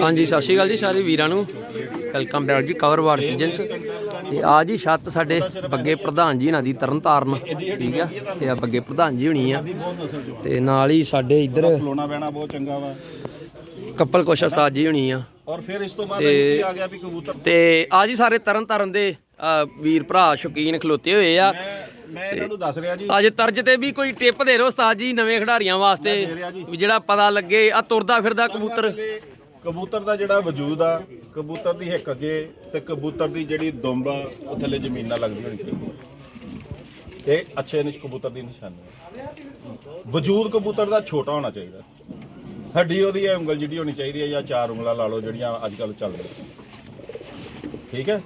ਹਾਂਜੀ ਸਤਿ ਸ਼੍ਰੀ ਅਕਾਲ ਜੀ ਸਾਰੇ ਵੀਰਾਂ ਨੂੰ। ਵੈਲਕਮ ਬੈਕ ਜੀ ਕਵਰ ਵਾਰ ਕਿਚਨਸ ਤੇ ਆ ਜੀ ਛੱਤ ਸਾਡੇ ਬੱਗੇ ਪ੍ਰਧਾਨ ਜੀ ਇਹਨਾਂ ਦੀ ਤਰਨ ਤਾਰਨ ਠੀਕ ਆ? ਤੇ ਆ ਬੱਗੇ ਪ੍ਰਧਾਨ ਜੀ ਹੋਣੀ ਆ। ਤੇ ਨਾਲ ਹੀ ਸਾਡੇ ਇੱਧਰ ਖਲੋਣਾ ਬਹਿਣਾ ਬਹੁਤ ਚੰਗਾ ਵਾ ਕੱਪਲ ਕੁਸ਼ ਉਸਤਾਦ ਜੀ ਹੋਣੀ ਆ। ਔਰ ਫਿਰ ਇਸ ਤੋਂ ਬਾਅਦ ਕੀ ਆ ਗਿਆ ਵੀ ਕਬੂਤਰ ਤੇ ਆ ਜੀ ਸਾਰੇ ਤਰਨ ਤਾਰਨ ਦੇ ਵੀਰ ਭਰਾ ਸ਼ੌਕੀਨ ਖਲੋਤੇ ਹੋਏ ਆ। ਮੈਂ ਇਹਨਾਂ ਨੂੰ ਦੱਸ ਰਿਹਾ ਜੀ। ਅੱਜ ਤਰਜ ਤੇ ਵੀ ਕੋਈ ਟਿਪ ਦੇ ਦਿਓ ਉਸਤਾਦ ਜੀ ਨਵੇਂ ਖਿਡਾਰੀਆਂ ਵਾਸਤੇ। ਜਿਹੜਾ ਪਤਾ ਲੱਗੇ ਆ ਤੁਰਦਾ ਫਿਰਦਾ ਕਬੂਤਰ। ਕਬੂਤਰ ਦਾ ਜਿਹੜਾ ਵਜੂਦ ਆ ਕਬੂਤਰ ਦੀ ਹਿੱਕ ਅੱਗੇ ਤੇ ਕਬੂਤਰ ਦੀ ਜਿਹੜੀ ਦੁੰਬ ਆ ਉਹ ਥੱਲੇ ਜ਼ਮੀਨ ਲੱਗਦੀ ਹੋਣੀ ਚਾਹੀਦੀ ਇਹ ਅੱਛੇ ਨਿਸ਼ ਕਬੂਤਰ ਦੀ ਨਿਸ਼ਾਨੀ ਹੈ ਵਜੂਦ ਕਬੂਤਰ ਦਾ ਛੋਟਾ ਹੋਣਾ ਚਾਹੀਦਾ। ਹੱਡੀ ਉਹਦੀ ਇਹ ਉਂਗਲ ਜਿਹੜੀ ਹੋਣੀ ਚਾਹੀਦੀ ਹੈ ਜਾਂ ਚਾਰ ਉਂਗਲਾਂ ਲਾ ਲਓ ਜਿਹੜੀਆਂ ਅੱਜ ਕੱਲ ਚੱਲ ਰਹੀਆਂ। ਠੀਕ ਹੈ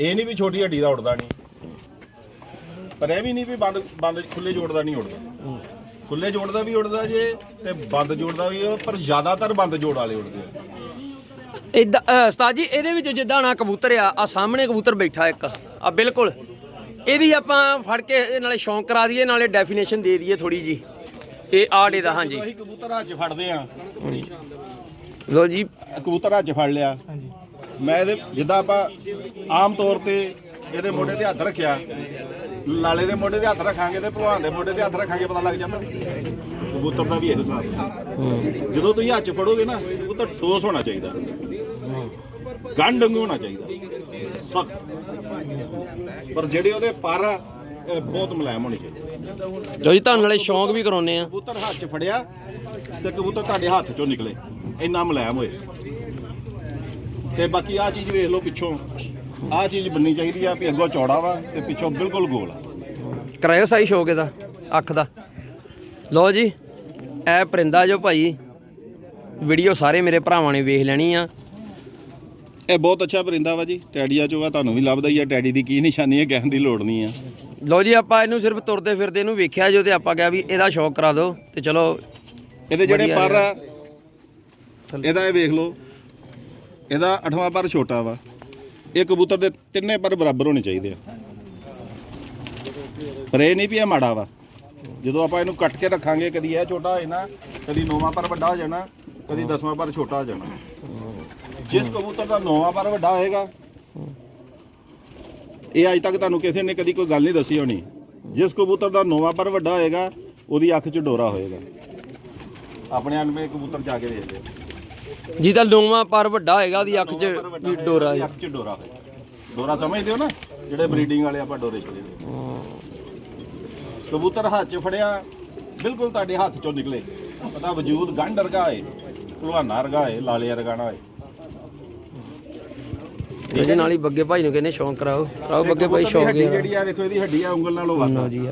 ਇਹ ਨਹੀਂ ਵੀ ਛੋਟੀ ਹੱਡੀ ਦਾ ਉੱਡਦਾ ਨਹੀਂ। ਪਰ ਇਹ ਵੀ ਨਹੀਂ ਵੀ ਬੰਦ ਬੰਦ ਖੁੱਲੇ ਜੋੜਦਾ ਨਹੀਂ ਉੱਡਦਾ। ਖੁੱਲੇ ਜੋੜਦਾ ਵੀ ਉੱਡਦਾ ਜੇ ਤੇ ਬੰਦ ਜੋੜਦਾ ਵੀ ਪਰ ਜ਼ਿਆਦਾਤਰ ਬੰਦ ਜੋੜ ਵਾਲੇ ਉੱਡਦੇ ਇਦਾਂ ਉਸਤਾਦ ਜੀ ਇਹਦੇ ਵਿੱਚ ਜਿੱਦਾਂ ਨਾ ਕਬੂਤਰ ਆ ਆ ਸਾਹਮਣੇ ਕਬੂਤਰ ਬੈਠਾ ਇੱਕ। ਆ ਬਿਲਕੁਲ। ਇਹਦੀ ਆਪਾਂ ਫੜ ਕੇ ਇਹ ਨਾਲੇ ਸ਼ੌਂਕ ਕਰਾ ਦਈਏ ਨਾਲੇ ਡੈਫੀਨੇਸ਼ਨ ਦੇ ਦਈਏ ਥੋੜੀ ਜੀ ਇਹ ਆੜੇ ਦਾ ਹਾਂਜੀ। ਅਸੀਂ ਕਬੂਤਰ ਹੱਥ 'ਚ ਫੜਦੇ ਆ ਲੋ ਜੀ। ਕਬੂਤਰ ਹੱਥ 'ਚ ਫੜ ਲਿਆ। ਮੈਂ ਇਹਦੇ ਜਿੱਦਾਂ ਆਪਾਂ ਆਮ ਤੌਰ ਤੇ ਇਹਦੇ ਮੋਢੇ ਤੇ ਹੱਥ ਰੱਖਿਆ ਲਾਲੇ ਦੇ ਮੋਢੇ ਤੇ ਹੱਥ ਰੱਖਾਂਗੇ ਤੇ ਭਲਵਾਨ ਦੇ ਮੋਢੇ ਤੇ ਹੱਥ ਰੱਖਾਂਗੇ ਪਤਾ ਲੱਗ ਜਾਂਦਾ। ਕਬੂਤਰ ਦਾ ਵੀ ਇਹੋ ਹਿਸਾਬ ਜਦੋਂ ਤੁਸੀਂ ਹੱਥ ਫੜੋਗੇ ਨਾ ਕਬੂਤਰ ਠੋਸ ਹੋਣਾ ਚਾਹੀਦਾ। ਗੰਢ ਹੋਣਾ ਚਾਹੀਦਾ। ਸਖਤ। ਪਰ ਜਿਹੜੇ ਉਹਦੇ ਪਰ ਆ ਇਹ ਬਹੁਤ ਮੁਲਾਇਮ ਹੋਣੇ ਚਾਹੀਦੇ। ਲੋ ਜੀ ਤੁਹਾਨੂੰ ਨਾਲੇ ਸ਼ੌਂਕ ਵੀ ਕਰਾਉਨੇ ਆ। ਕਬੂਤਰ ਹੱਥ 'ਚ ਫੜਿਆ ਤੇ ਕਬੂਤਰ ਤੁਹਾਡੇ ਹੱਥ 'ਚੋਂ ਨਿਕਲੇ। ਇੰਨਾ ਮੁਲਾਇਮ ਹੋਏ। ਤੇ ਬਾਕੀ ਆ ਚੀਜ਼ ਵੇਖ ਲਓ ਪਿੱਛੋਂ। ਆ ਚੀਜ਼ ਬੰਨੀ ਚਾਹੀਦੀ ਆ ਵੀ ਅੱਗੋਂ ਚੌੜਾ ਵਾ ਤੇ ਪਿੱਛੋਂ ਬਿਲਕੁਲ ਗੋਲ ਆ। ਕਰਾਇਓ ਸਾਈ ਸ਼ੌਕ ਇਹਦਾ ਅੱਖ ਦਾ। ਲੋ ਜੀ ਇਹ ਪਰਿੰਦਾ ਜੋ ਭਾਈ ਵੀਡੀਓ ਸਾਰੇ ਮੇਰੇ ਭਰਾਵਾਂ ਨੇ ਵੇਖ ਲੈਣੀ ਆ। ਇਹ ਬਹੁਤ ਅੱਛਾ ਪਰਿੰਦਾ ਵਾ ਜੀ। ਟੈਡੀਆ ਚੋਂ ਆ ਤੁਹਾਨੂੰ ਵੀ ਲੱਭਦਾ ਹੀ ਆ। ਟੈਡੀ ਦੀ ਕੀ ਨਿਸ਼ਾਨੀ ਹੈ ਕਹਿਣ ਦੀ ਲੋੜ ਨਹੀਂ ਆ। ਲੋ ਜੀ ਆਪਾਂ ਇਹਨੂੰ ਸਿਰਫ ਤੁਰਦੇ ਫਿਰਦੇ ਇਹਨੂੰ ਵੇਖਿਆ ਜੋ ਤੇ ਆਪਾਂ ਕਿਹਾ ਵੀ ਇਹਦਾ ਸ਼ੌਕ ਕਰਾ ਦਿਓ ਤੇ ਚਲੋ ਇਹਦੇ ਜਿਹੜੇ ਪਰ ਆ ਇਹਦਾ ਇਹ ਵੇਖ ਲਓ। ਇਹਦਾ ਅਠਵਾਂ ਪਰ ਛੋਟਾ ਵਾ। ਇਹ ਕਬੂਤਰ ਦੇ ਤਿੰਨੇ ਪਰ ਬਰਾਬਰ ਹੋਣੇ ਚਾਹੀਦੇ ਆ। ਪਰ ਇਹ ਨਹੀਂ ਵੀ ਇਹ ਮਾੜਾ ਵਾ। ਜਦੋਂ ਆਪਾਂ ਇਹਨੂੰ ਕੱਟ ਕੇ ਰੱਖਾਂਗੇ ਕਦੀ ਇਹ ਛੋਟਾ ਹੋ ਜਾਣਾ ਕਦੀ ਨੌਵਾਂ ਪਰ ਵੱਡਾ ਹੋ ਜਾਣਾ ਕਦੀ ਦਸਵਾਂ ਪਰ ਛੋਟਾ ਹੋ ਜਾਣਾ। ਜਿਸ ਕਬੂਤਰ ਦਾ ਨੌਵਾਂ ਪਰ ਵੱਡਾ ਹੋਏਗਾ ਇਹ ਅੱਜ ਤੱਕ ਤੁਹਾਨੂੰ ਕਿਸੇ ਨੇ ਕਦੀ ਕੋਈ ਗੱਲ ਨਹੀਂ ਦੱਸੀ ਹੋਣੀ। ਜਿਸ ਕਬੂਤਰ ਦਾ ਨੌਵਾਂ ਪਰ ਵੱਡਾ ਹੋਏਗਾ ਉਹਦੀ ਅੱਖ 'ਚ ਡੋਰਾ ਹੋਏਗਾ। ਆਪਣੇ ਅਨਵੇਂ ਕਬੂਤਰ ਜਾ ਕੇ ਵੇਖਦੇ ਆ। ਜਿਹਦਾ ਨੌਵਾਂ ਪਰ ਵੱਡਾ ਹੋਏਗਾ ਉਹਦੀ ਅੱਖ 'ਚ ਵੀ ਡੋਰਾ ਉਹਦੀ ਅੱਖ 'ਚ ਡੋਰਾ ਹੋਏਗਾ। ਡੋਰਾ ਸਮਝਦੇ ਹੋ ਨਾ? ਜਿਹੜੇ ਬਰੀਡਿੰਗ ਵਾਲੇ ਆਪਾਂ ਡੋਰੇ ਚਲੇ ਕਬੂਤਰ ਹੱਥ 'ਚ ਫੜਿਆ ਬਿਲਕੁਲ ਤੁਹਾਡੇ ਹੱਥ 'ਚੋਂ ਨਿਕਲੇ। ਪਤਾ ਵਜੂਦ ਗੰਢ ਵਰਗਾ ਹੈ ਭਲਵਾਨਾ ਵਰਗਾ ਹੈ ਲਾਲੇ ਹੋਏ। ਇਹਦੇ ਨਾਲ ਹੀ ਬੱਗੇ ਭਾਈ ਨੂੰ ਕਹਿੰਦੇ ਸ਼ੌਂਕ ਕਰਾਓ। ਕਰਾਓ ਬੱਗੇ ਭਾਈ ਸ਼ੌਂਕ ਹੱਡੀ ਯਾਰ। ਜਿਹੜੀ ਆ ਵੇਖੋ ਇਹਦੀ ਹੱਡੀ ਆ ਉਂਗਲ ਨਾਲੋਂ ਵੱਧ ਲਓ ਜੀ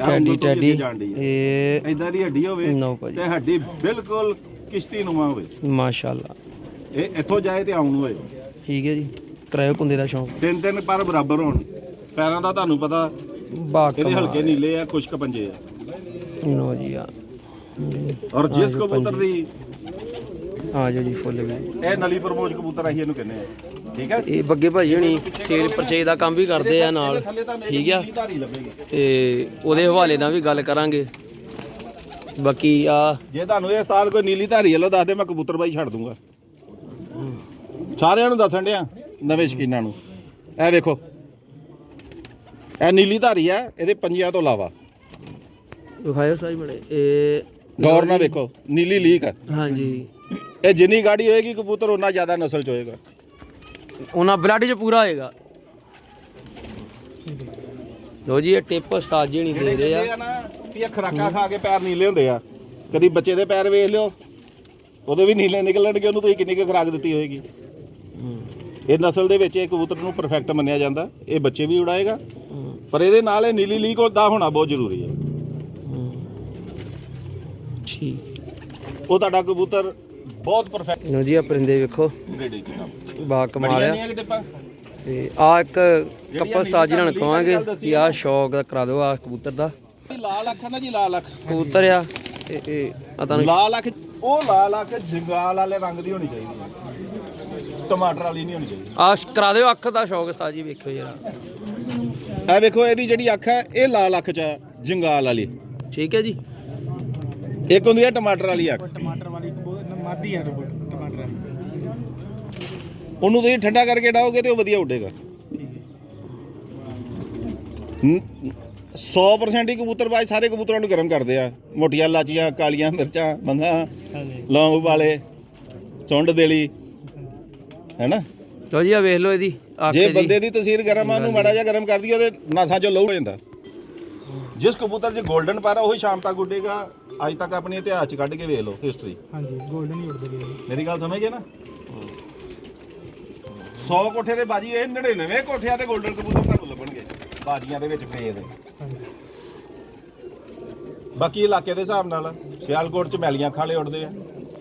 ਆਹ ਟੈਡੀ ਟੈਡੀ। ਆ? ਇਹ ਇਦਾਂ ਦੀ ਹੱਡੀ ਹੋਵੇ ਲਓ ਭਾਜੀ। ਤੇ ਹੱਡੀ ਬਿਲਕੁਲ ਕਿਸ਼ਤੀ ਨੂੰਮਾ ਹੋਵੇ। ਮਾਸ਼ਾਅੱਲਾ। ਇਹ ਇੱਥੋਂ ਜਾਏ ਤੇ ਆਉਣ ਹੋਏ। ਠੀਕ ਹੈ ਜੀ। ਕਰਾਇਓ ਪੁੰਦੇ ਦਾ ਸ਼ੌਂਕ। ਤਿੰਨ ਤਿੰਨ ਪਰ ਬਰਾਬਰ ਹੋਣ। ਪੈਰਾਂ ਦਾ ਤੁਹਾਨੂੰ ਪਤਾ ਬਾਕ ਇਹਦੇ ਹਲਕੇ ਨੀਲੇ ਆ ਖੁਸ਼ਕ ਪੰਜੇ ਆ। ਲਓ ਜੀ ਆ। ਔਰ ਜਿਸ ਕਬੂਤਰ ਦੀ ਆ ਜਾਓ ਜੀ ਫੁੱਲ ਵੀ। ਇਹ ਨਲੀ ਪ੍ਰਮੋਜ ਕਬੂਤਰ ਅਸੀਂ ਇਹਨੂੰ ਕਹਿੰਦੇ ਆ। ਠੀਕ ਹੈ ਇਹ ਬੱਗੇ ਭਾਈ ਹਣੀ ਸੇਲ ਪਰਚੇਜ ਦਾ ਕੰਮ ਵੀ ਕਰਦੇ ਆ ਨਾਲ ਠੀਕ ਆ? ਨੀਲੀ ਧਾਰੀ ਲੱਭੇਗੀ। ਤੇ ਉਹਦੇ ਹਵਾਲੇ ਨਾਲ ਵੀ ਗੱਲ ਕਰਾਂਗੇ। ਬਾਕੀ ਆ ਜੇ ਤੁਹਾਨੂੰ ਇਹ ਉਸਤਾਦ ਕੋਈ ਨੀਲੀ ਧਾਰੀ ਵੱਲੋਂ ਦੱਸ ਦੇ ਮੈਂ ਕਬੂਤਰ ਬਾਈ ਛੱਡ ਦੂੰਗਾ। ਸਾਰਿਆਂ ਨੂੰ ਦੱਸਣ ਡਿਆ ਨਵੇਂ ਸ਼ਕੀਨਾਂ ਨੂੰ। ਇਹ ਵੇਖੋ। ਇਹ ਨੀਲੀ ਧਾਰੀ ਆ ਇਹਦੇ ਪੰਜਿਆਂ ਤੋਂ ਇਲਾਵਾ। ਵਿਖਾਇਓ ਸਾਈ ਬੜੇ ਇਹ ਗੌਰ ਨਾਲ ਵੇਖੋ ਨੀਲੀ ਲੀਕ ਆ। ਹਾਂਜੀ। ਇਹ ਜਿੰਨੀ ਗਾੜੀ ਹੋਏਗੀ ਕਬੂਤਰ ਉਹਨਾਂ ਜ਼ਿਆਦਾ ਨਸਲ ਚ ਹੋਏਗਾ। ਉਹਨਾਂ ਬਲੱਡ 'ਚ ਪੂਰਾ ਹੋਏਗਾ। ਲੋ ਜੀ ਇਹ ਟਿਪ ਉਸਤਾਦ ਜੀ ਨਹੀਂ ਦੇ ਰਹੇ ਆ। ਇਹ ਆ ਨਾ ਵੀ ਇਹ ਖਰਾਕਾ ਖਾ ਕੇ ਪੈਰ ਨੀਲੇ ਹੁੰਦੇ ਆ। ਕਦੀ ਬੱਚੇ ਦੇ ਪੈਰ ਵੇਖ ਲਿਓ ਉਹਦੇ ਵੀ ਨੀਲੇ ਨਿਕਲਣਗੇ ਉਹਨੂੰ ਤੁਸੀਂ ਕਿੰਨੀ ਕੁ ਖਰਾਕ ਦਿੱਤੀ ਹੋਏਗੀ। ਇਹ ਨਸਲ ਦੇ ਵਿੱਚ ਇਹ ਕਬੂਤਰ ਨੂੰ ਪਰਫੈਕਟ ਮੰਨਿਆ ਜਾਂਦਾ ਇਹ ਬੱਚੇ ਵੀ ਉਡਾਏਗਾ। ਪਰ ਇਹਦੇ ਨਾਲ ਇਹ ਨੀਲੀ ਲੀਕ ਦਾ ਹੋਣਾ ਬਹੁਤ ਜ਼ਰੂਰੀ ਹੈ। ਠੀਕ। ਉਹ ਤੁਹਾਡਾ ਕਬੂਤਰ ਬਹੁਤ ਪਰਫੈਕਟ ਲੋ ਜੀ ਆ ਪਰਿੰਦੇ ਵੇਖੋ। ਬਾ ਕਮਾਲ ਆ। ਤੇ ਆ ਇੱਕ ਕਪਲ ਸਾਜ ਨਾਲ ਕਵਾਂਗੇ ਵੀ ਆ ਸ਼ੌਕ ਕਰਾ ਦਿਓ ਆ ਕਬੂਤਰ ਦਾ। ਲਾਲ ਅੱਖ ਨਾ ਜੀ ਲਾਲ ਅੱਖ। ਕਬੂਤਰ ਆ। ਇਹ ਇਹ ਆ ਤੁਹਾਨੂੰ ਲਾਲ ਅੱਖ ਉਹ ਲਾਲ ਅੱਖ ਜੰਗਾਲ ਵਾਲੇ ਰੰਗ ਦੀ ਹੋਣੀ ਚਾਹੀਦੀ ਹੈ ਟਮਾਟਰ ਵਾਲੀ ਨਹੀਂ ਹੋਣੀ ਚਾਹੀਦੀ। ਆ ਕਰਾ ਦਿਓ ਅੱਖ ਦਾ ਸ਼ੌਕ ਉਸਤਾਦ ਜੀ ਵੇਖਿਓ ਜਰਾ। ਇਹ ਵੇਖੋ ਇਹਦੀ ਜਿਹੜੀ ਅੱਖ ਹੈ ਇਹ ਲਾਲ ਅੱਖ ਚ ਆ ਜੰਗਾਲ ਵਾਲੀ। ਠੀਕ ਹੈ ਜੀ। ਇੱਕ ਹੁੰਦੀ ਹੈ ਟਮਾਟਰ ਵਾਲੀ ਅੱਖ। ਟਮਾਟਰ ਵਾਲੀ ਆਦੀ ਆ ਟਮਾਟਰ ਉਹਨੂੰ ਤੁਸੀਂ ਠੰਡਾ ਕਰਕੇ ਡਾਓਗੇ ਤੇ ਉਹ ਵਧੀਆ ਉੱਡੇਗਾ। ਹਮ, 100% ਹੀ ਕਬੂਤਰਬਾਜ਼ ਸਾਰੇ ਕਬੂਤਰਾਂ ਨੂੰ ਗਰਮ ਕਰਦੇ ਆ। ਮੋਟੀਆਂ ਲਾਚੀਆਂ ਕਾਲੀਆਂ ਮਿਰਚਾਂ ਬੰਗਾ ਹਾਂਜੀ। ਲੌਂਗ ਵਾਲੇ ਚੁੰਡ ਦੇਲੀ ਹੈਨਾ? ਲਓ ਜੀ ਆ ਵੇਖ ਲਓ ਇਹਦੀ ਜੇ ਬੰਦੇ ਦੀ ਤਸਵੀਰ ਗਰਮ ਆ ਉਹਨੂੰ ਮਾੜਾ ਜਿਹਾ ਗਰਮ ਕਰ ਦਈਏ ਉਹਦੇ ਨਾਸਾਂ ਚੋਂ ਲਹੂ ਹੋ ਜਾਂਦਾ। ਜਿਸ ਕਬੂਤਰ 'ਚ 골ਡਨ ਪਾਰਾ ਉਹੀ ਸ਼ਾਮ ਤੱਕ ਉੱਡੇਗਾ। ਅੱਜ ਤੱਕ ਆਪਣੀ ਇਤਿਹਾਸ 'ਚ ਕੱਢ ਕੇ ਵੇਖ ਲਓ ਹਿਸਟਰੀ ਹਾਂਜੀ 골ਡਨ ਹੀ ਉੜਦੇ ਨੇ ਮੇਰੀ ਗੱਲ ਸਮਝ ਗਏ ਨਾ? 100 ਕੋਠੇ ਦੇ ਬਾਜੀ ਇਹ 99 ਕੋਠਿਆਂ ਤੇ 골ਡਨ ਕਬੂਤਰ ਤੁਹਾਨੂੰ ਲੱਭਣਗੇ ਬਾਜੀਆਂ ਦੇ ਵਿੱਚ ਪਏ ਦੇ ਹਾਂਜੀ। ਬਾਕੀ ਇਲਾਕੇ ਦੇ ਹਿਸਾਬ ਨਾਲ ਸਿਆਲਕੋਟ 'ਚ ਮੈਲੀਆਂ ਖਾਲੇ ਉੱਡਦੇ ਆ।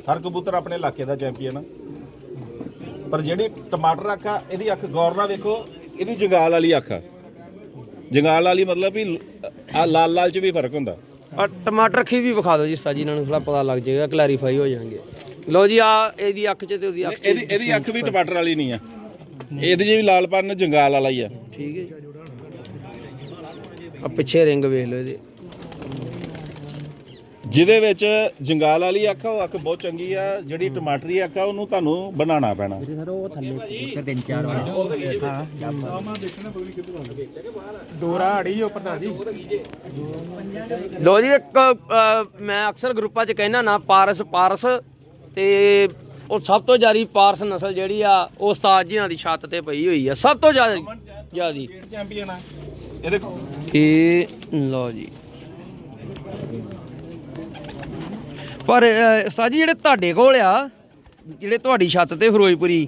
ਹਰ ਕਬੂਤਰ ਆਪਣੇ ਇਲਾਕੇ ਦਾ ਚੈਂਪੀਅਨ ਆ। ਪਰ ਜਿਹੜੀ ਟਮਾਟਰ ਅੱਖ ਆ ਇਹਦੀ ਅੱਖ ਗੌਰ ਨਾਲ ਵੇਖੋ ਇਹਦੀ ਜੰਗਾਲ ਵਾਲੀ ਅੱਖ ਆ। ਜੰਗਾਲ ਵਾਲੀ ਮਤਲਬ ਵੀ ਆ ਲਾਲ ਲਾਲ 'ਚ ਵੀ ਫ਼ਰਕ ਹੁੰਦਾ। ਆ ਟਮਾਟਰ ਅੱਖੀ ਵੀ ਵਿਖਾ ਦਿਓ ਜੀ ਸਾਜੀ ਇਹਨਾਂ ਨੂੰ ਥੋੜਾ ਪਤਾ ਲੱਗ ਜਾਏਗਾ ਕਲੈਰੀਫਾਈ ਹੋ ਜਾਣਗੇ। ਲਓ ਜੀ ਆ ਇਹਦੀ ਅੱਖ 'ਚ ਤੇ ਉਹਦੀ ਅੱਖ 'ਚ ਇਹਦੀ ਇਹਦੀ ਅੱਖ ਵੀ ਟਮਾਟਰ ਵਾਲੀ ਨਹੀਂ ਆ। ਇਹਦੇ 'ਚ ਵੀ ਲਾਲਪਨ ਜੰਗਾਲ ਵਾਲਾ ਹੀ ਆ। ਠੀਕ ਹੈ ਆ ਪਿੱਛੇ ਰਿੰਗ ਵੇਖ ਲਓ ਇਹਦੇ। ਜਿਹਦੇ ਵਿੱਚ ਜੰਗਾਲ ਵਾਲੀ ਅੱਖ ਆ ਉਹ ਅੱਖ ਬਹੁਤ ਚੰਗੀ ਆ ਜਿਹੜੀ ਟਮਾਟਰੀ ਅੱਖ ਆ ਉਹਨੂੰ ਤੁਹਾਨੂੰ ਬਣਾਉਣਾ ਪੈਣਾ। ਸਰ ਉਹ ਥੱਲੇ ਤੇ ਤਿੰਨ ਚਾਰ ਵਾਰ। ਹਾਂ ਡੋਰਾ ਅੜੀ ਜੋ। ਪ੍ਰਧਾਨ ਜੀ ਲਓ ਜੀ ਇੱਕ ਅ, ਮੈਂ ਅਕਸਰ ਗਰੁੱਪਾਂ 'ਚ ਕਹਿਣਾ ਨਾ ਪਾਰਸ ਪਾਰਸ ਤੇ ਉਹ ਸਭ ਤੋਂ ਜ਼ਿਆਦੀ ਪਾਰਸ ਨਸਲ ਜਿਹੜੀ ਆ ਉਹ ਉਸਤਾਦ ਜੀਆਂ ਦੀ ਛੱਤ ਤੇ ਪਈ ਹੋਈ ਆ। ਸਭ ਤੋਂ ਜ਼ਿਆਦਾ ਜ਼ਿਆਦੀ। ਚੈਂਪੀਅਨ ਆ? ਇਹਦੇ ਇਹ ਲਓ ਜੀ। ਪਰ ਅ, ਉਸਤਾਦ ਜੀ ਜਿਹੜੇ ਤੁਹਾਡੇ ਕੋਲ ਆ ਜਿਹੜੇ ਤੁਹਾਡੀ ਛੱਤ ਤੇ ਫਿਰੋਜ਼ਪੁਰੀ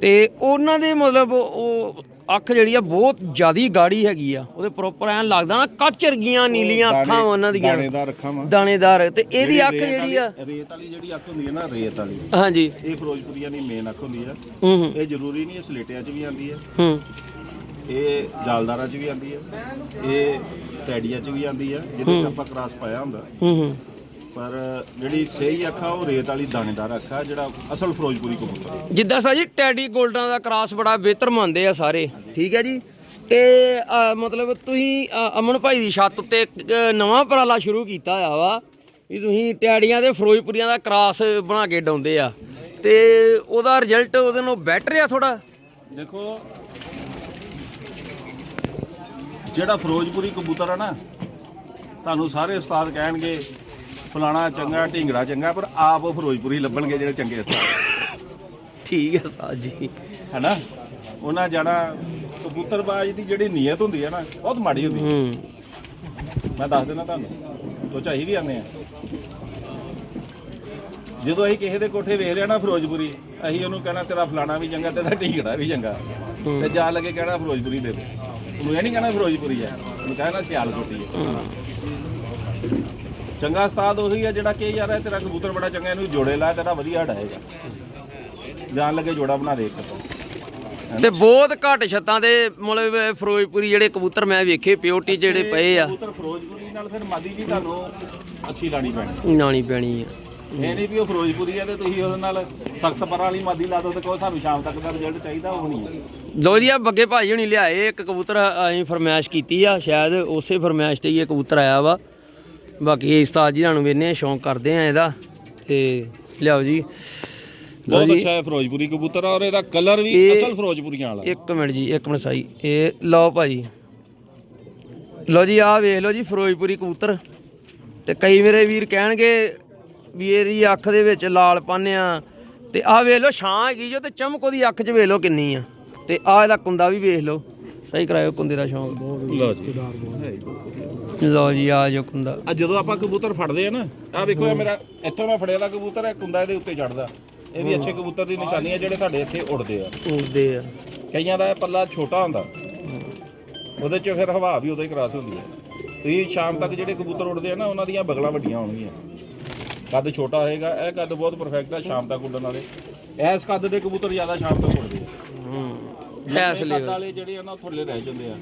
ਤੇ ਉਹਨਾਂ ਦੇ ਮਤਲਬ ਉਹ ਅੱਖ ਜਿਹੜੀ ਆ ਬਹੁਤ ਜ਼ਿਆਦੀ ਗਾੜੀ ਹੈਗੀ ਆ। ਉਹਦੇ ਪ੍ਰੋਪਰ ਐਂ ਲੱਗਦਾ ਨਾ ਕੱਚ ਵਰਗੀਆਂ ਨੀਲੀਆਂ ਅੱਖਾਂ ਉਹਨਾਂ ਦੀਆਂ। ਦਾਣੇਦਾਰ ਅੱਖਾਂ ਵਾ। ਦਾਣੇਦਾਰ ਤੇ ਇਹਦੀ ਅੱਖ ਰੇਤ ਜਿਹੜੀ ਆ। ਵਾਲੀ- ਰੇਤ ਵਾਲੀ ਜਿਹੜੀ ਅੱਖ ਹੁੰਦੀ ਹੈ ਨਾ ਰੇਤ ਵਾਲੀ। ਹਾਂਜੀ। ਇਹ ਫਿਰੋਜ਼ਪੁਰੀਆਂ ਦੀ ਮੇਨ ਅੱਖ ਹੁੰਦੀ ਆ। ਹੂੰ ਹੂੰ। ਇਹ ਜ਼ਰੂਰੀ ਨਹੀਂ ਇਹ ਸਲੇਟਿਆਂ 'ਚ ਵੀ ਆਉਂਦੀ ਹੈ ਹੂੰ। ਇਹ ਜਾਲਦਾਰਾਂ 'ਚ ਵੀ ਆਉਂਦੀ ਹੈ ਇਹ ਟੈਡੀਆਂ 'ਚ ਵੀ ਆਉਂਦੀ ਹੈ ਜਿਹਦੇ 'ਚ ਆਪਾਂ ਕ੍ਰਾਸ ਪਾਇਆ ਹੁੰਦਾ। ਹੂੰ ਹੂੰ। ਪਰ ਜਿਹੜੀ ਸਹੀ ਅੱਖ ਉਹ ਰੇਤ ਵਾਲੀ ਦਾਣੇਦਾਰ ਅੱਖ ਜਿਹੜਾ ਅਸਲ ਫਿਰੋਜ਼ਪੁਰੀ ਕਬੂਤਰ। ਜਿੱਦਾਂ ਸਾ ਜੀ ਟੈਡੀ ਗੋਲਡਾਂ ਦਾ ਕ੍ਰਾਸ ਬੜਾ ਬਿਹਤਰ ਮੰਨਦੇ ਆ ਸਾਰੇ। ਠੀਕ ਹੈ ਜੀ। ਤੇ ਅ, ਮਤਲਬ ਤੁਸੀਂ ਅ, ਅਮਨ ਭਾਈ ਦੀ ਛੱਤ ਉੱਤੇ ਇੱਕ, ਅ, ਨਵਾਂ ਉਪਰਾਲਾ ਸ਼ੁਰੂ ਕੀਤਾ ਆ ਵਾ ਵੀ ਤੁਸੀਂ ਟੈਡੀਆਂ ਦੇ ਫਿਰੋਜ਼ਪੁਰੀਆਂ ਦਾ ਕ੍ਰਾਸ ਬਣਾ ਕੇ ਡਾਉਂਦੇ ਆ। ਤੇ ਉਹਦਾ ਰਿਜ਼ਲਟ ਉਹਦੇ ਨਾਲੋਂ ਬੈਟਰ ਆ ਥੋੜਾ ਦੇਖੋ ਜਿਹੜਾ ਫਿਰੋਜ਼ਪੁਰੀ ਕਬੂਤਰ ਆ ਨਾ ਤੁਹਾਨੂੰ ਸਾਰੇ ਉਸਤਾਦ ਕਹਿਣਗੇ ਫਲਾਣਾ ਚੰਗਾ ਢਿੰਗੜਾ ਚੰਗਾ ਪਰ ਆਪ ਉਹ ਫਿਰੋਜ਼ਪੁਰੀ ਲੱਭਣਗੇ ਜਿਹੜੇ ਚੰਗੇ ਉਸਤਾਦ ਠੀਕ ਹੈ ਸਾਜ ਜੀ। ਹੈਨਾ? ਉਹਨਾਂ ਜਾਣਾ ਕਬੂਤਰਬਾਜ਼ ਦੀ ਜਿਹੜੀ ਨੀਅਤ ਹੁੰਦੀ ਹੈ ਨਾ ਬਹੁਤ ਮਾੜੀ ਹੁੰਦੀ ਹੈ। ਹੂੰ। ਮੈਂ ਦੱਸ ਦਿੰਦਾ ਤੁਹਾਨੂੰ ਸੋਚ ਅਸੀਂ ਵੀ ਆਨੇ ਆ ਜਦੋਂ ਅਸੀਂ ਕਿਸੇ ਦੇ ਕੋਠੇ ਵੇਖ ਲਿਆ ਨਾ ਫਿਰੋਜ਼ਪੁਰੀ ਅਸੀਂ ਉਹਨੂੰ ਕਹਿਣਾ ਤੇਰਾ ਫਲਾਣਾ ਵੀ ਚੰਗਾ ਤੇਰਾ ਢੀਂਗੜਾ ਵੀ ਚੰਗਾ। ਤੇ ਜਾਣ ਲੱਗੇ ਕਹਿਣਾ ਫਿਰੋਜ਼ਪੁਰੀ ਦੇ ਦੇ। ਉਹਨੂੰ ਇਹ ਨਹੀਂ ਕਹਿਣਾ ਫਿਰੋਜ਼ਪੁਰੀ ਹੈ ਉਹਨੂੰ ਕਹਿਣਾ ਸਿਆਲਕੋਟੀ ਹੈ। ਚੰਗਾ ਉਸਤਾਦ ਉਹੀ ਹੈ ਜਿਹੜਾ ਕਿ ਯਾਰ ਇਹ ਤੇਰਾ ਕਬੂਤਰ ਬੜਾ ਚੰਗਾ ਇਹਨੂੰ ਜੋੜੇ ਲਾ ਤੇਰਾ ਵਧੀਆ ਹਟਾਏਗਾ। ਜਾਣ ਲੱਗੇ ਜੋੜਾ ਬਣਾ ਦੇ ਇੱਕ ਤੇ ਬਹੁਤ ਘੱਟ ਛੱਤਾਂ ਦੇ ਮਤਲਬ ਫਿਰੋਜ਼ਪੁਰੀ ਜਿਹੜੇ ਕਬੂਤਰ ਮੈਂ ਵੇਖੇ ਪਿਓਰਟੀ ਜਿਹੜੇ ਪਏ ਆ। ਕਬੂਤਰ ਫਿਰੋਜ਼ਪੁਰੀ ਨਾਲ ਫਿਰ ਮਾਦੀ ਜੀ ਤੁਹਾਨੂੰ ਅੱਛੀ ਲਾਣੀ ਪੈਣੀ। ਨਾਣੀ ਪੈਣੀ ਆ। ਇਹ ਨਹੀਂ ਵੀ ਉਹ ਫਿਰੋਜ਼ਪੁਰੀ ਹੈ ਤੇ ਤੁਸੀਂ ਉਹਦੇ ਨਾਲ ਸਖਤ ਪਰਾਂ ਵਾਲੀ ਮਾਦੀ ਲਾ ਦੋ ਤੇ ਕਹੋ ਸਾਨੂੰ ਸ਼ਾਮ ਤੱਕ ਦਾ ਰਿਜ਼ਲਟ ਚਾਹੀਦਾ ਉਹ ਨਹੀਂ। ਲੋ ਜੀ ਆ ਬੱਗੇ ਭਾਜੀ ਹੁਣੀ ਲਿਆਏ ਇੱਕ ਕਬੂਤਰ ਅਸੀਂ ਫਰਮਾਇਸ਼ ਕੀਤੀ ਆ ਸ਼ਾਇਦ ਉਸੇ ਫਰਮਾਇਸ਼ ਤੇ ਹੀ ਇਹ ਕਬੂਤਰ ਆਇਆ ਵਾ। ਬਾਕੀ ਉਸਤਾਦ ਜੀ ਤੁਹਾਨੂੰ ਵੇਨੇ ਸ਼ੌਂਕ ਕਰਦੇ ਆ ਇਹਦਾ। ਤੇ ਲਿਆਓ ਜੀ। ਬਹੁਤ ਅੱਛਾ ਹੈ ਫਿਰੋਜ਼ਪੁਰੀ ਕਬੂਤਰ ਔਰ ਇਹਦਾ ਕਲਰ ਵੀ ਅਸਲ ਫਿਰੋਜ਼ਪੁਰੀਆਂ ਵਾਲਾ। ਇੱਕ ਮਿੰਟ ਜੀ ਇੱਕ ਮਿੰਟ ਸਾਈ। ਇਹ ਲਓ ਭਾਜੀ। ਲਓ ਜੀ ਆਹ ਵੇਖ ਲਓ ਜੀ ਫਿਰੋਜ਼ਪੁਰੀ ਕਬੂਤਰ। ਤੇ ਕਈ ਮੇਰੇ ਵੀਰ ਕਹਿਣਗੇ ਵੀ ਇਹਦੀ ਅੱਖ ਦੇ ਵਿੱਚ ਲਾਲ ਆ। ਤੇ ਆਹ ਵੇਖ ਲਓ ਛਾਂ ਹੈਗੀ ਜੋ ਤੇ ਚਮਕ ਉਹਦੀ ਅੱਖ 'ਚ ਵੇਖ ਲਓ ਕਿੰਨੀ ਆ। ਤੇ ਆਹ ਇਹਦਾ ਕੁੰਦਾ ਵੀ ਵੇਖ ਲਓ। ਸਹੀ ਕਰਾਇਓ ਕੁੰਦੇ ਦਾ ਸ਼ੌਂਕ। ਲਓ ਜੀ। ਲਓ ਜੀ ਆ ਜੋ ਕੁੰਦਾ। ਆ ਜਦੋਂ ਆਪਾਂ ਕਬੂਤਰ ਫੜਦੇ ਆ ਨਾ ਆ ਵੇਖੋ ਇਹ ਮੇਰਾ ਇੱਥੋਂ ਮੈਂ ਫੜਿਆ ਦਾ ਕਬੂਤਰ ਹੈ ਕੁੰਦਾ ਇਹਦੇ ਉੱਤੇ ਚੜਦਾ। ਇਹ ਵੀ ਅੱਛੇ ਕਬੂਤਰ ਦੀ ਨਿਸ਼ਾਨੀ ਹੈ ਜਿਹੜੇ ਤੁਹਾਡੇ ਇੱਥੇ ਉੱਡਦੇ ਆ। ਉੱਡਦੇ ਆ। ਕਈਆਂ ਦਾ ਇਹ ਪੱਲਾ ਛੋਟਾ ਹੁੰਦਾ। ਉਹਦੇ 'ਚ ਫਿਰ ਹਵਾ ਵੀ ਉਦੋਂ ਹੀ ਕਰਾਸ ਹੁੰਦੀ ਹੈ ਤੁਸੀਂ ਸ਼ਾਮ ਤੱਕ ਜਿਹੜੇ ਕਬੂਤਰ ਉੱਡਦੇ ਆ ਨਾ ਉਹਨਾਂ ਦੀਆਂ ਬਗਲਾਂ ਵੱਡੀਆਂ ਹੋਣਗੀਆਂ। ਕੱਦ ਛੋਟਾ ਹੋਏਗਾ ਇਹ ਕੱਦ ਬਹੁਤ ਪਰਫੈਕਟ ਹੈ ਸ਼ਾਮ ਤੱਕ ਉੱਡਣ ਵਾਲੇ। ਇਸ ਕੱਦ ਦੇ ਕਬੂਤਰ ਜ਼ਿਆਦਾ ਸ਼ਾਮ ਤੱਕ ਉੱਡਦੇ ਆ। ਹੂੰ। ਇਸ ਵਾਲੇ ਜਿਹੜੇ ਆ ਨਾ ਉਹ ਥੱਲੇ ਰਹਿ ਜਾਂਦੇ ਆ।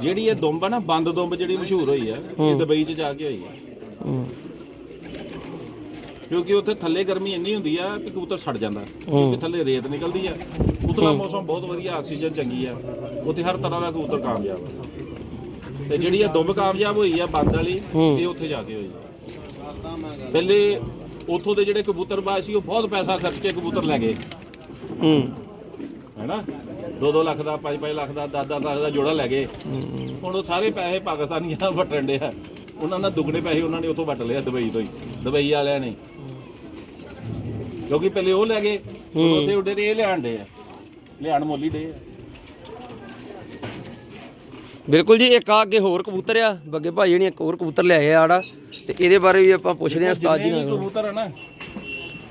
ਜਿਹੜੀ ਇਹ ਦੁੰਬ ਆ ਨਾ ਬੰਦ ਦੁੰਬ ਜਿਹੜੀ ਮਸ਼ਹੂਰ ਹੋਈ ਆ ਇਹ ਦੁਬਈ 'ਚ ਜਾ ਕੇ ਹੋਈ ਆ। ਹੂੰ। ਕਿਉਂਕਿ ਉੱਥੇ ਥੱਲੇ ਗਰਮੀ ਇੰਨੀ ਹੁੰਦੀ ਆ ਕਿ ਕਬੂਤਰ ਸੜ ਜਾਂਦਾ ਕਿਉਂਕਿ ਥੱਲੇ ਰੇਤ ਨਿਕਲਦੀ ਆ। ਉਤਲਾ ਮੌਸਮ ਬਹੁਤ ਵਧੀਆ ਆਕਸੀਜਨ ਚੰਗੀ ਆ। ਉੱਥੇ ਹਰ ਤਰ੍ਹਾਂ ਦਾ ਕਬੂਤਰ ਕਾਮਯਾਬ ਆ। ਤੇ ਜਿਹੜੀ ਇਹ ਦੁੰਬ ਕਾਮਯਾਬ ਹੋਈ ਆ ਬੰਦ ਵਾਲੀ। ਇਹ ਉੱਥੇ ਜਾ ਕੇ ਹੋਈ ਆ। ਪਹਿਲੇ ਉੱਥੋਂ ਦੇ ਜਿਹੜੇ ਕਬੂਤਰਬਾਜ਼ ਸੀ ਉਹ ਬਹੁਤ ਪੈਸਾ ਖਰਚ ਕੇ ਕਬੂਤਰ ਲੈ ਗਏ। ਹੂੰ। ਹੈਨਾ? 2-2 ਲੱਖ ਦਾ 5-5 ਲੱਖ ਦਾ 10-10 ਲੱਖ ਦਾ ਜੋੜਾ ਲੈ ਗਏ। ਹੁਣ ਉਹ ਸਾਰੇ ਪੈਸੇ ਪਾਕਿਸਤਾਨੀਆਂ ਵਟਣ ਦੇ ਆ ਉਹਨਾਂ ਨਾਲ ਦੁੱਗਣੇ ਪੈਸੇ ਉਹਨਾਂ ਨੇ ਉੱਥੋਂ ਵਟ ਲਏ ਆ ਦੁਬਈ ਤੋਂ ਹੀ। ਦੁਬਈ ਵਾਲਿਆਂ ਨੇ। ਕਿਉਂਕਿ ਪਹਿਲੇ ਉਹ ਲੈ ਗਏ ਉੱਥੇ ਉੱਡੇ ਤੇ ਇਹ ਲਿਆਣ ਦੇ ਆ। ਲਿਆਣ ਮੋਲੀ ਦੇ ਆ। ਬਿਲਕੁਲ ਜੀ ਇੱਕ ਆ ਅੱਗੇ ਹੋਰ ਕਬੂਤਰ ਆ। ਬੱਗੇ ਭਾਈ ਜਿਹੜੀ ਇੱਕ ਹੋਰ ਕਬੂਤਰ ਲਿਆਏ ਆੜਾ। ਤੇ ਇਹਦੇ ਬਾਰੇ ਵੀ ਆਪਾਂ ਪੁੱਛਦੇ ਆ ਉਸਤਾਦ ਜੀ ਨਾਲ। ਕਬੂਤਰ ਆ ਨਾ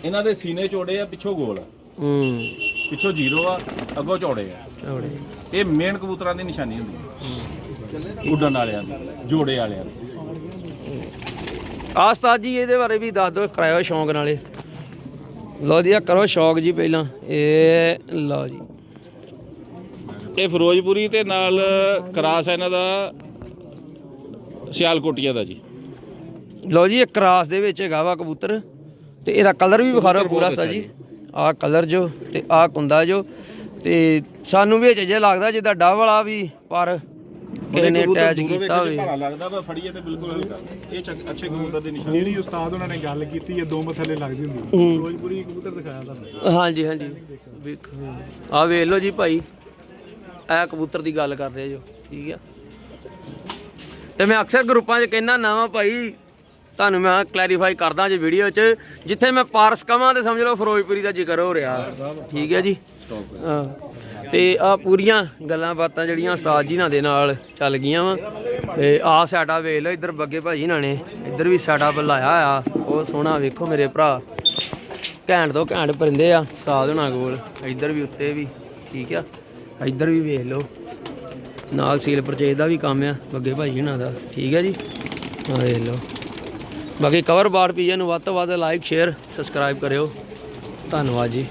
ਇਹਨਾਂ ਦੇ ਸੀਨੇ ਚੌੜੇ ਆ ਪਿੱਛੋਂ ਗੋਲ ਆ। ਹੂੰ। ਪਿੱਛੋਂ ਜ਼ੀਰੋ ਆ ਅੱਗੋਂ ਚੌੜੇ ਆ। ਚੌੜੇ। ਇਹ ਮੇਨ ਕਬੂਤਰਾਂ ਦੀ ਨਿਸ਼ਾਨੀ ਹੁੰਦੀ ਹੈ ਉੱਡਣ ਵਾਲਿਆਂ ਦੀ ਜੋੜੇ ਵਾਲਿਆਂ ਦੀ। ਆ ਉਸਤਾਦ ਜੀ ਇਹਦੇ ਬਾਰੇ ਵੀ ਦੱਸ ਦਿਓ ਕਰਾਇਓ ਸ਼ੌਂਕ ਨਾਲੇ। ਲਓ ਜੀ ਆ ਕਰੋ ਸ਼ੌਂਕ ਜੀ ਪਹਿਲਾਂ। ਇਹ ਲਓ ਜੀ। ਇਹ ਫਿਰੋਜ਼ਪੁਰੀ ਤੇ ਨਾਲ ਕਰਾਸ ਹੈ ਇਹਨਾਂ ਦਾ ਸਿਆਲਕੋਟੀਆ ਦਾ ਜੀ। ਲਓ ਜੀ ਇਹ ਕਰਾਸ ਦੇ ਵਿੱਚ ਹੈਗਾ ਵਾ ਕਬੂਤਰ। ਤੇ ਇਹਦਾ ਕਲਰ ਵੀ ਵਿਖਾ ਦਿਓ ਪੂਰਾ ਉਸਤਾਦ ਜੀ। ਆਹ ਕਲਰ ਜੋ ਤੇ ਆਹ ਕੁੰਦਾ ਜੋ ਤੇ ਸਾਨੂੰ ਵਿੱਚ ਜੇ ਲੱਗਦਾ ਜਿੱਦਾਂ ਡਵ ਵਾਲਾ ਵੀ ਪਰ ਕਿਸੇ ਨੇ ਅਟੈਚ ਕੀਤਾ ਹੋਵੇ। ਭਾਰਾ ਲੱਗਦਾ ਵਾ ਫੜੀਏ ਤੇ ਬਿਲਕੁਲ ਹਲਕਾ। ਇਹ ਚੱਕ- ਅੱਛੇ ਕਬੂਤਰ ਦੀ ਨਿਸ਼ਾਨੀ। ਜਿਹੜੀ ਉਸਤਾਦ ਉਹਨਾਂ ਨੇ ਗੱਲ ਕੀਤੀ ਹੈ ਦੋ ਮਥਲੇ ਲੱਗਦੀ ਹੁੰਦੀ। ਫਿਰੋਜ਼ਪੁਰੀ ਕਬੂਤਰ ਦਿਖਾਇਆ ਤੁਹਾਨੂੰ? ਹਾਂਜੀ ਹਾਂਜੀ। ਵੇਖੋ। ਆ ਵੇਖ ਲਓ ਜੀ ਭਾਈ। ਇਹ ਕਬੂਤਰ ਦੀ ਗੱਲ ਕਰ ਰਹੇ ਜੋ। ਠੀਕ ਆ। ਤੇ ਮੈਂ ਅਕਸਰ ਗਰੁੱਪਾਂ 'ਚ ਕਹਿੰਦਾ ਨਾ ਵਾ ਭਾਈ ਤੁਹਾਨੂੰ ਮੈਂ ਕਲੈਰੀਫਾਈ ਕਰਦਾ ਜੇ ਵੀਡੀਓ 'ਚ, ਜਿੱਥੇ ਮੈਂ ਪਾਰਸ ਕਵਾਂ ਤੇ ਸਮਝ ਲਓ ਫਿਰੋਜ਼ਪੁਰੀ ਦਾ ਜ਼ਿਕਰ ਹੋ ਰਿਹਾ। ਠੀਕ ਹੈ ਜੀ? ਹਾਂ। ਤੇ ਆ ਪੂਰੀਆਂ ਗੱਲਾਂ ਬਾਤਾਂ ਜਿਹੜੀਆਂ ਉਸਤਾਦ ਜੀ ਨਾਲ ਦੇ ਨਾਲ ਚੱਲ ਗਈਆਂ ਵਾ। ਤੇ ਆ ਸਾਡਾ ਵੇਖ ਲਓ, ਇੱਧਰ ਬੱਗੇ ਭਾਜੀ ਨਾਲ ਨੇ, ਇੱਧਰ ਵੀ ਸਾਡਾ ਲਾਇਆ ਆ। ਉਹ ਸੋਹਣਾ ਵੇਖੋ ਮੇਰੇ ਭਰਾ। ਘੈਂਟ ਤੋਂ ਘੈਂਟ ਪਰਿੰਦੇ ਆ ਸਾਧ ਹੋਣਾ ਕੋਲ। ਇੱਧਰ ਵੀ ਉੱਤੇ ਵੀ, ਠੀਕ ਆ। ਇੱਧਰ ਵੀ ਵੇਖ ਲਓ। ਨਾਲ ਸੀਲ ਪਰਚੇਜ ਦਾ ਵੀ ਕੰਮ ਆ, ਬੱਗੇ ਭਾਈ ਇਹਨਾਂ ਦਾ। ਠੀਕ ਹੈ ਜੀ? ਆ ਵੇਖ ਲਓ। ਬਾਕੀ ਕਵਰ ਬਾਰ ਪੀਏ ਨੂੰ ਵੱਧ ਤੋਂ ਵੱਧ ਲਾਈਕ ਸ਼ੇਅਰ ਸਬਸਕ੍ਰਾਈਬ ਕਰਿਓ। ਧੰਨਵਾਦ ਜੀ।